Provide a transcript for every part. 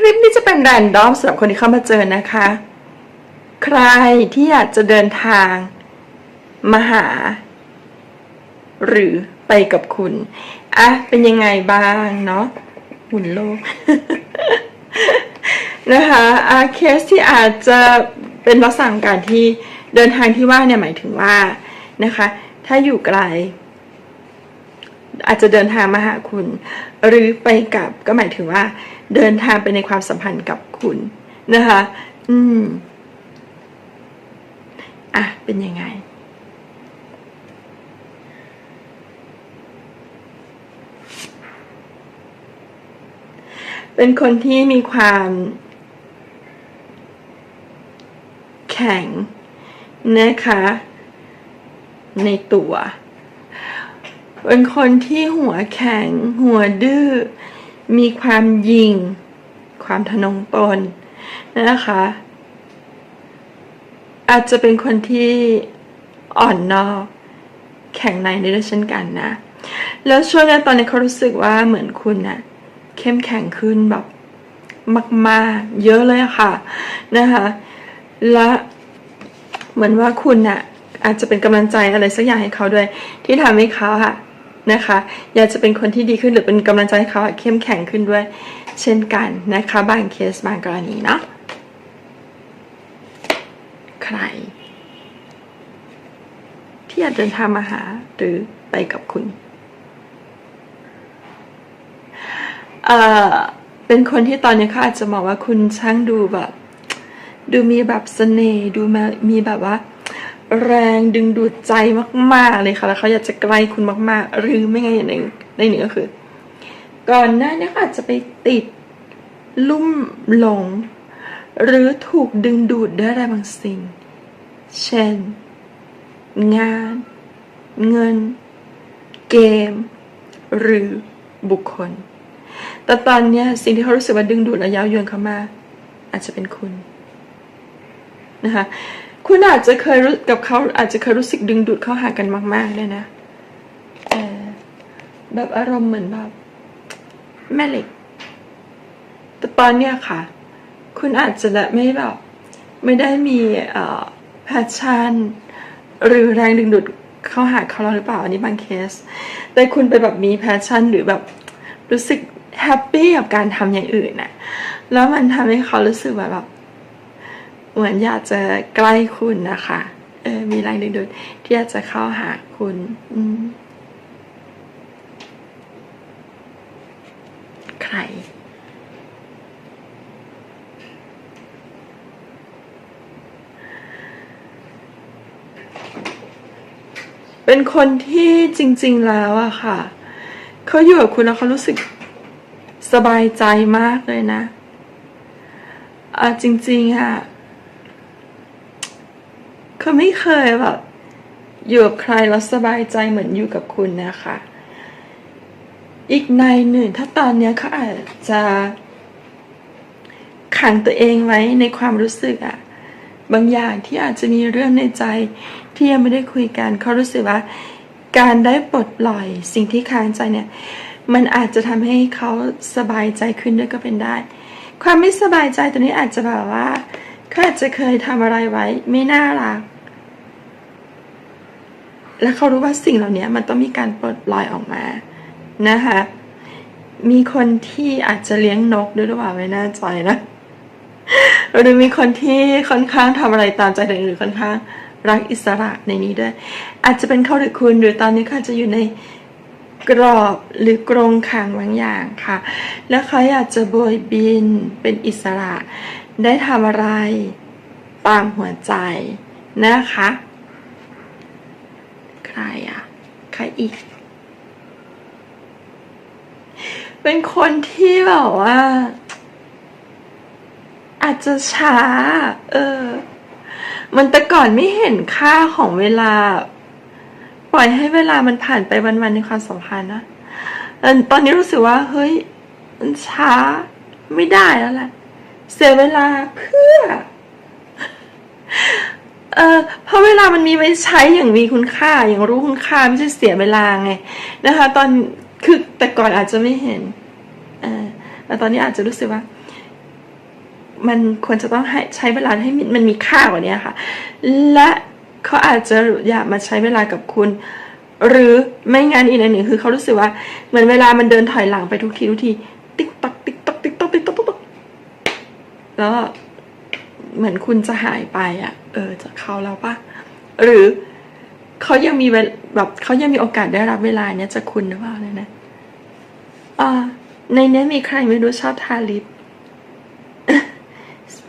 คลิปนี้จะเป็นแรนดอมสำหรับคนที่เข้ามาเจอนะคะ ใครที่อยากจะเดินทางมาหา หรือไปกับคุณอะเป็นยังไงบ้างเนาะหุ่นโลก นะคะอาเคสที่อาจจะเป็นลักษณะการที่เดินทางที่ว่าเนี่ยหมายถึงว่านะคะ ถ้าอยู่ไกล อาจจะเดินทางมาหาคุณ หรือไปกับก็หมายถึงว่า เดินทางไปในความสัมพันธ์กับคุณนะคะ อืม อะ เป็นยังไง เป็นคนที่มีความ แข็งนะคะ ในตัว เป็นคนที่หัวแข็งหัวดื้อ มีความยิง ความทะนงตนนะคะ อาจจะเป็นคนที่อ่อนนอก แข็งในด้วยเช่นกันนะ แล้วช่วงนี้ตอนนี้เขารู้สึกว่าเหมือนคุณน่ะเข้มแข็งขึ้นแบบมากๆ เยอะเลยค่ะนะคะและเหมือนว่าคุณน่ะอาจจะเป็นกำลังใจอะไรสักอย่างให้เขาด้วย ที่ทำให้เขาค่ะ นะคะ อยากจะเป็นคนที่ดีขึ้นหรือเป็นกำลังใจให้เขาอะเข้มแข็งขึ้นด้วย เช่นกันนะคะ บางเคสบางกรณีเนาะใคร ที่อยากเดินทางมาหาหรือไปกับคุณเอ่อเป็นคนที่ตอนนี้เขาอาจจะมองว่าคุณช่างดูแบบ ดูมีแบบเสน่ห์ดูมามีแบบว่า แรงดึงดูดใจมาก ๆ เลยค่ะ แล้วเขาอยากจะใกล้คุณมาก ๆ หรือไม่ไงอย่างหนึ่งในหนึ่งก็คือ ก่อนหน้านี้อาจจะไปติดลุ่มหลง หรือถูกดึงดูดด้วยอะไรบางสิ่ง เช่น งาน เงิน เกม หรือบุคคล แต่ตอนนี้สิ่งที่เขารู้สึกว่าดึงดูดและย้าวยวนเขามา อาจจะเป็นคุณนะคะ คุณอาจจะเคยรู้กับเขาอาจจะเคยรู้สึกดึงดูดเข้าหากันมากๆเลยนะเออแบบอารมณ์เหมือนแบบแม่เหล็ก แต่ตอนเนี้ยค่ะ คุณอาจจะไม่แบบไม่ได้มีเอ่อแพชชั่น หรือแรงดึงดูดเข้าหาเขาหรือเปล่าอันนี้บางเคส แต่คุณไปแบบมีแพชชั่น หรือแบบรู้สึกแฮปปี้กับการทำอย่างอื่นน่ะ แล้วมันทำให้เขารู้สึกแบบแบบ เหมือนอยากจะใกล้คุณนะคะเออมีแรงดึงดูดที่อยากจะเข้าหาคุณ อืมใครเป็นคนที่จริง ๆแล้วอะค่ะ เขาอยู่กับคุณแล้วเขารู้สึกสบายใจมากเลยนะอะจริงๆอะ เขาไม่เคยแบบอยู่กับใครแล้วสบายใจเหมือนอยู่กับคุณนะคะ อีกในหนึ่งถ้าตอนเนี้ยเขาอาจจะขังตัวเองไว้ในความรู้สึกอะบางอย่างที่อาจจะมีเรื่องในใจที่ยังไม่ได้คุยกันเขารู้สึกว่า การได้ปลดปล่อยสิ่งที่ค้างใจเนี่ย มันอาจจะทำให้เขาสบายใจขึ้นด้วยก็เป็นได้ ความไม่สบายใจตัวนี้อาจจะแบบว่าเขาอาจจะเคยทำอะไรไว้ ไม่น่ารัก และเขารู้ว่าสิ่งเหล่านี้มันต้องมีการปลดปล่อยออกมานะคะมีคนที่อาจจะเลี้ยงนกด้วยหรือเปล่าไม่แน่ใจนะหรือมีคนที่ค่อนข้างทำอะไรตามใจตัวเองหรือค่อนข้างรักอิสระในนี้ด้วย อาจจะเป็นเขาหรือคุณหรือตอนนี้เขาจะอยู่ในกรอบหรือกรงขังบางอย่างค่ะ แล้วเขาอยากจะโบยบินเป็นอิสระ ได้ทำอะไรตามหัวใจนะคะ รอะใครอีก เป็นคนที่แบบว่า อาจจะช้า เออ มันแต่ก่อนไม่เห็นค่าของเวลา ปล่อยให้เวลามันผ่านไปวันๆในความสัมพันธ์นะแต่ตอนนี้รู้สึกว่า เฮ้ย มันช้าไม่ได้แล้วแหละเสียเวลาเพื่อ เออเพราะเวลามันมีไว้ใช้อย่างมีคุณค่าอย่างรู้คุณค่าไม่ใช่เสียเวลาไงนะคะ ตอนคือแต่ก่อนอาจจะไม่เห็นเออแต่ตอนนี้อาจจะรู้สึกว่า มันควรจะต้องให้ใช้เวลาให้มันมันมีค่ากว่านี้ค่ะ และเขาอาจจะอยากมาใช้เวลากับคุณ หรือไม่งั้นอีกอันหนึ่งคือเขารู้สึกว่าเหมือนเวลามันเดินถอยหลังไปทุกทีทุกที ติ๊กตักติ๊กตักติ๊กตักติ๊กตักติ๊กตักแล้ว เหมือนคุณจะหายไปอะ เออจากเขาแล้วปะหรือเขายังมีแบบเขายังมีโอกาสได้รับเวลาเนี้ยจากคุณหรือเปล่าเนี่ยนะอ่าในเนี้ยมีใครไม่รู้ชอบทาลิป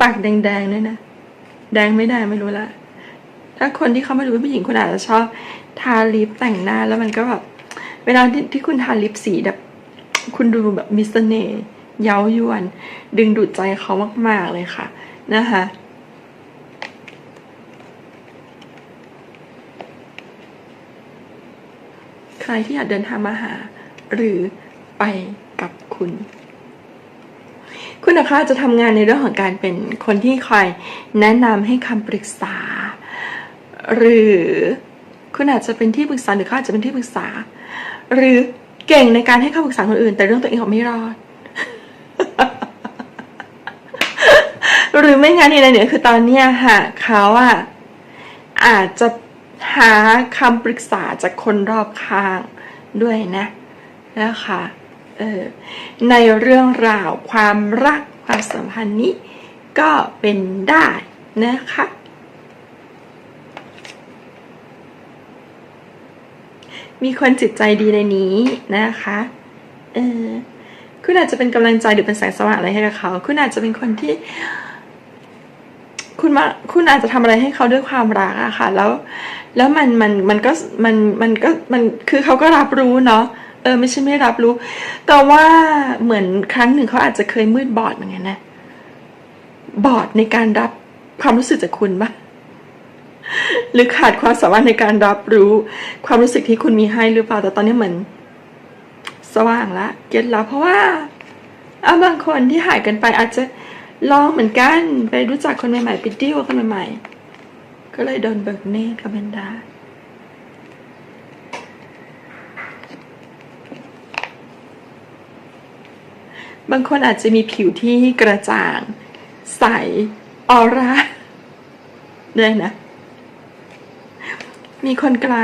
ปากแดงๆด้วยนะ แดงไม่ได้ไม่รู้ละถ้าคนที่เขาไม่รู้ผู้หญิงคุณอาจจะชอบทาลิปแต่งหน้าแล้วมันก็แบบเวลาที่ที่คุณทาลิปสีแบบ คุณดูแบบมีเสน่ห์เย้ายวน ดึงดูดใจเขามากๆเลยค่ะ นะคะใครที่อยากเดินทางมาหา หรือไปกับคุณ คุณนะคะจะทำงานในเรื่องของการเป็นคนที่คอยแนะนำให้คำปรึกษา หรือคุณอาจจะเป็นที่ปรึกษาหรือเขาอาจจะเป็นที่ปรึกษา หรือเก่งในการให้คำปรึกษาคนอื่น แต่เรื่องตัวเองเขาไม่รอด หรือไม่งั้นอีกอะไรเนี่ยคือตอนเนี้ยค่ะเขาอะอาจจะหาคำปรึกษาจากคนรอบข้างด้วยนะนะคะเออในเรื่องราวความรักความสัมพันธ์นี้ก็เป็นได้นะคะมีคนจิตใจดีในนี้นะคะ เออคุณอาจจะเป็นกำลังใจหรือเป็นแสงสว่างอะไรให้กับเขา คุณอาจจะเป็นคนที่ คุณมาคุณอาจจะทำอะไรให้เขาด้วยความรักอะค่ะ แล้ว แล้วมันมันมันก็มันมันก็มันคือเขาก็รับรู้เนาะเออไม่ใช่ไม่รับรู้ แต่ว่าเหมือนครั้งหนึ่งเขาอาจจะเคยมืดบอดเหมือนกันนะบอดในการรับความรู้สึกจากคุณปะหรือขาดความสามารถในการรับรู้ความรู้สึกที่คุณมีให้หรือเปล่าแต่ตอนนี้เหมือน สว่างละเก็ตแล้วเพราะว่าเอาบางคนที่หายกันไปอาจจะ ลองเหมือนกันไปรู้จักคนใหม่ๆไปดิ้วคนใหม่ๆ ก็เลยโดนเบิกเนตกับเบนดาบางคนอาจจะมีผิวที่กระจ่าง ใส ออร่าเลยนะ มีคนไกล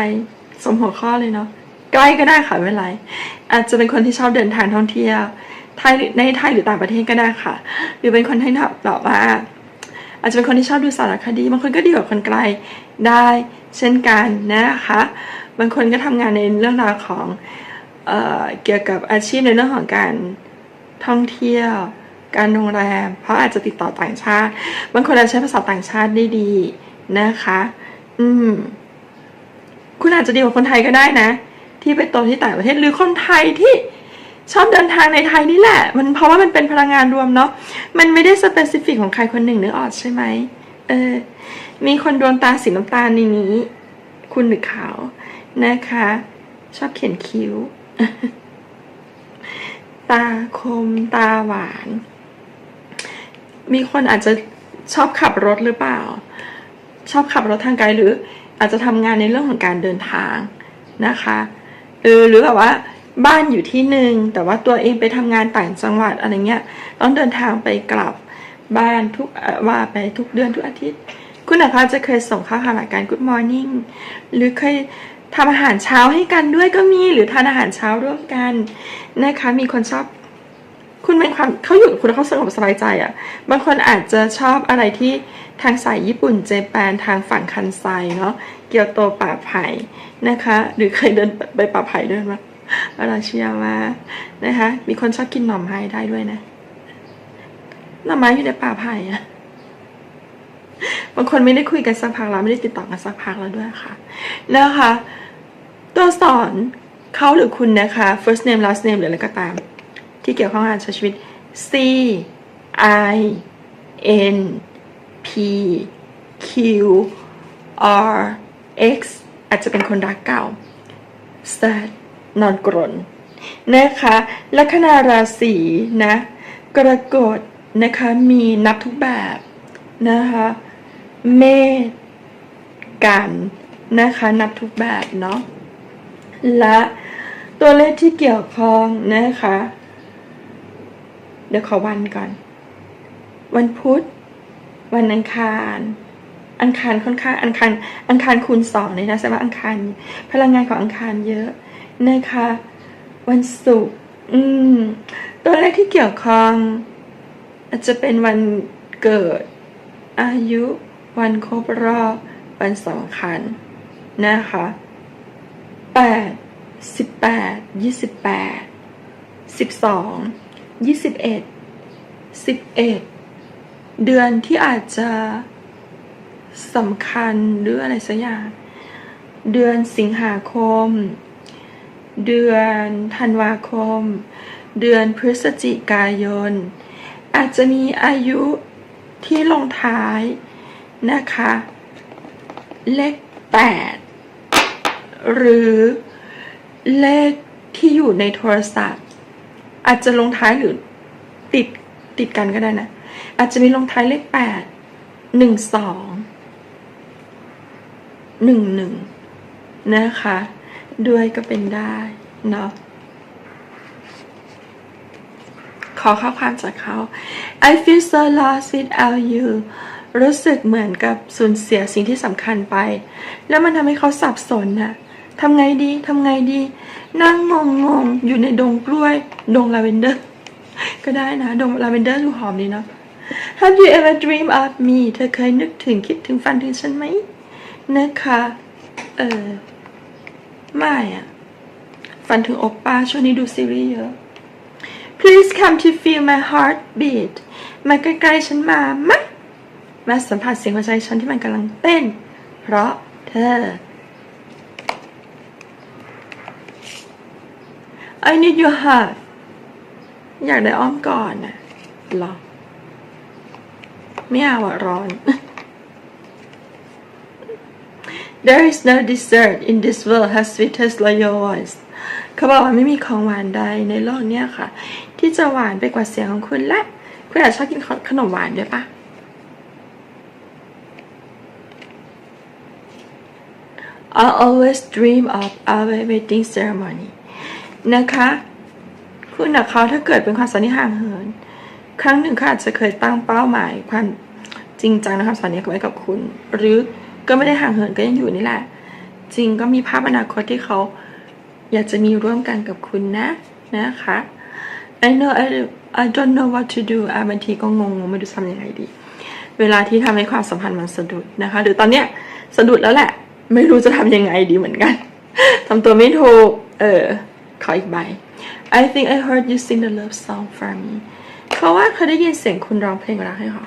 สมหัวข้อเลยเนาะใกล้ก็ได้ค่ะไม่เป็นไร อาจจะเป็นคนที่ชอบเดินทางท่องเที่ยว ไทยในไทยหรือต่างประเทศก็ได้ค่ะ หรือเป็นคนที่แบบว่า อาจจะเป็นคนที่ชอบดูสารคดี บางคนก็ดีกว่าคนไกลได้เช่นกันนะคะ บางคนก็ทำงานในเรื่องราวของเออเกี่ยวกับอาชีพในเรื่องของการท่องเที่ยว การโรงแรม เพราะอาจจะติดต่อต่างชาติ บางคนอาจจะใช้ภาษาต่างชาติได้ดีนะคะ อืม คุณอาจจะดีกว่าคนไทยก็ได้นะ ที่ไปโตที่ต่างประเทศหรือคนไทยที่ ชอบเดินทางในไทยนี่แหละ มันเพราะว่ามันเป็นพลังงานรวมเนาะมันไม่ได้สเปซิฟิกของใครคนหนึ่งนึกออกใช่ไหมเออ มีคนดวงตาสีน้ำตาลในนี้ คุณหรือเขานะคะ ชอบเขียนคิ้ว ตาคมตาหวาน มีคนอาจจะชอบขับรถหรือเปล่า ชอบขับรถทางไกลหรือ อาจจะทำงานในเรื่องของการเดินทางนะคะเออหรือแบบว่า บ้านอยู่ที่หนึ่งแต่ว่าตัวเองไปทำงานต่างจังหวัดอะไรเงี้ยต้องเดินทางไปกลับบ้านทุกว่าไปทุกเดือนทุกอาทิตย์ คุณอาภาจะเคยส่งข้าวหาการ Good Morning หรือเคยทำอาหารเช้าให้กันด้วยก็มีหรือทานอาหารเช้าร่วมกันนะคะ มีคนชอบ คุณเป็นความเขาอยู่คุณเขาสงบสบายใจอะ่ะ บางคนอาจจะชอบอะไรที่ทางสายญี่ปุ่นเจแปนทางฝั่งคันไซเนาะเกียวโตป่าไผ่นะคะ หรือเคยเดินไปป่าไผ่ด้วยมั้ย เราเชียร์มานะคะ มีคนชอบกินหน่อไม้ได้ด้วยนะ หน่อไม้อยู่ในป่าไผ่อะบางคนไม่ได้คุยกันสักพักแล้วไม่ได้ติดต่อกันสักพักแล้วด้วยค่ะ นะคะ ตัวสอนเขาหรือคุณนะคะ first name last name หรืออะไรก็ตาม ที่เกี่ยวข้องกับการใช้ชีวิต C I N P Q R X อาจจะเป็นคนรักเก่า S นอนกรนนะคะลัคนาราศีนะกรกฎนะคะมีนับทุกแบบนะคะเมษกันนะคะนับทุกแบบเนาะและตัวเลขที่เกี่ยวข้องนะคะ เดี๋ยวขอวันก่อน วันพุธ วันอังคาร อังคารค่อนข้างอังคาร อังคารคูณสองเลยนะแสดงว่าอังคาร พลังงานของอังคารเยอะ นะคะ วันศุกร์อืม ตัวแรกที่เกี่ยวข้อง อาจจะเป็นวันเกิด อายุ วันครบรอบ วันสำคัญ นะคะแปดสิบแปดยี่สิบแปดสิบสองยี่สิบเอ็ดสิบเอ็ดเดือนที่อาจจะสำคัญหรืออะไรสักอย่าง เดือนสิงหาคม เดือนธันวาคม เดือนพฤศจิกายน อาจจะมีอายุที่ลงท้ายนะคะ เลขแปดหรือเลขที่อยู่ในโทรศัพท์ อาจจะลงท้ายหรือติดติดกันก็ได้นะ อาจจะมีลงท้ายเลขแปดหนึ่งสองหนึ่งหนึ่งนะคะ ด้วยก็เป็นได้เนาะขอข้อความจากเขา I feel so lost without you รู้สึกเหมือนกับสูญเสียสิ่งที่สำคัญไป แล้วมันทำให้เขาสับสนน่ะทำไงดีทำไงดี นั่งงงงงอยู่ในดงกล้วย ดงลาเวนเดอร์ ก็ได้นะ ดงลาเวนเดอร์ดูหอมดีเนาะ Have you ever dream of me เธอเคยนึกถึงคิดถึงฝันถึงฉันไหมนะคะ เออ ไม่อะฝันถึงโอปป้าช่วงนี้ดูซีรีส์เยอะ Please come to feel my heartbeat มาใกล้ๆฉันมามามาสัมผัสเสียงหัวใจฉันที่มันกำลังเต้น เพราะเธอ I need your heart อยากได้อ้อมก่อนนะหรอ ไม่เอาอะร้อน There is no dessert in this world as sweet as your voice เขาบอกว่าไม่มีของหวานใดในโลกเนี้ยค่ะ ที่จะหวานไปกว่าเสียงของคุณและ คุณอาจชอบกินขนมหวานด้วยปะ I always dream of our wedding ceremony นะคะ คุณกับเขาถ้าเกิดเป็นความสัมพันธ์ที่ห่างเหิน ครั้งหนึ่งเขาอาจจะเคยตั้งเป้าหมายความจริงจังในความสัมพันธ์นี้ไว้กับคุณ หรือ ก็ไม่ได้ห่างเหินก็ยังอยู่นี่แหละ จริงก็มีภาพอนาคตที่เขา อยากจะมีร่วมกันกับคุณนะนะคะ I know I I don't know what to do อะบางทีก็งงไม่รู้ทำยังไงดี เวลาที่ทำให้ความสัมพันธ์มันสะดุดนะคะ หรือตอนเนี้ยสะดุดแล้วแหละ ไม่รู้จะทำยังไงดีเหมือนกันทำตัวไม่ถูกเออขออีกใบ I think I heard you sing the love song for me เขาว่าเขาได้ยินเสียงคุณร้องเพลงรักให้เขา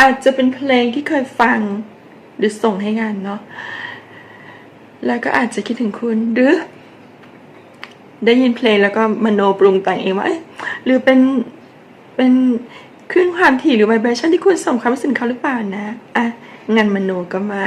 อาจจะเป็นเพลงที่เคยฟัง หรือส่งให้งานเนาะแล้วก็อาจจะคิดถึงคุณหรือ ได้ยินเพลงแล้วก็มโนปรุงแต่งเองว่าหรือเป็นเป็นคลื่นความถี่หรือไวเบรชันที่คุณส่งความรู้สึกเขาหรือเปล่านะ อะงานมโนก็มา